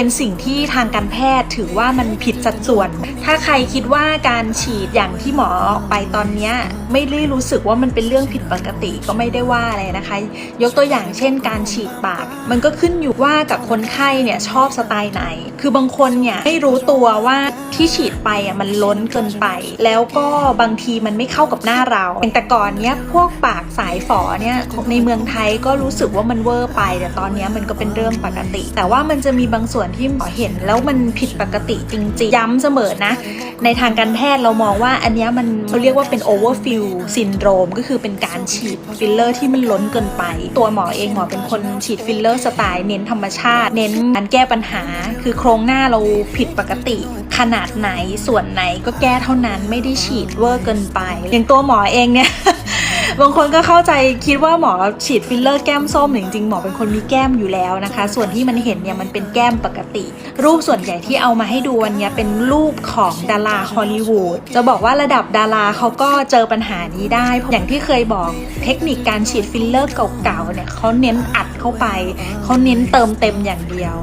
เป็นสิ่งที่ทางการแพทย์ถือว่ามันผิดสัดส่วน ถ้าใครคิดว่าการฉีดอย่างที่หมอออกไปตอนนี้ไม่ได้รู้สึกว่ามันเป็นเรื่องผิดปกติก็ไม่ได้ว่าอะไรนะคะ ยกตัวอย่างเช่น การฉีดปาก มันก็ขึ้นอยู่ว่ากับคนไข้เนี่ยชอบสไตล์ไหน คือบางคนเนี่ยไม่รู้ตัวว่า ที่ฉีดไปอะมันล้นเกินไป แล้วก็บางทีมันไม่เข้ากับหน้าเราอย่างแต่ก่อนเนี้ยพวกปากสายฝอเนี่ยในเมืองไทยก็รู้สึกว่ามันเวอร์ไป แต่ตอนนี้มันก็เป็นเรื่องปกติ แต่ว่ามันจะมีบางส่วนที่หมอเห็น แล้วมันผิดปกติจริงๆ ย้ำเสมอนะ ในทางการแพทย์เรามองว่าอันนี้มันเขาเรียกว่าเป็น overfill syndrome ก็คือเป็นการฉีดฟิลเลอร์ที่มันล้นเกินไป ตัวหมอเองหมอเป็นคนฉีดฟิลเลอร์สไตล์เน้นธรรมชาติ เน้นการแก้ปัญหา คือโครงหน้าเราผิดปกติ ขนาดไหนส่วนไหนก็แก้เท่านั้นไม่ได้ฉีดเวอร์เกินไป อย่างตัวหมอเองเนี่ยบางคนก็เข้าใจคิดว่าหมอฉีดฟิลเลอร์แก้มส้มจริงๆหมอเป็นคนมีแก้มอยู่แล้วนะคะ ส่วนที่มันเห็นเนี่ยมันเป็นแก้มปกติ รูปส่วนใหญ่ที่เอามาให้ดูวันนี้เป็นรูปของดาราฮอลลีวูดจะบอกว่าระดับดาราเขาก็เจอปัญหานี้ได้ อย่างที่เคยบอกเทคนิคการฉีดฟิลเลอร์เก่าๆเนี่ยเขาเน้นอัดเข้าไปเขาเน้นเติมเต็มอย่างเดียว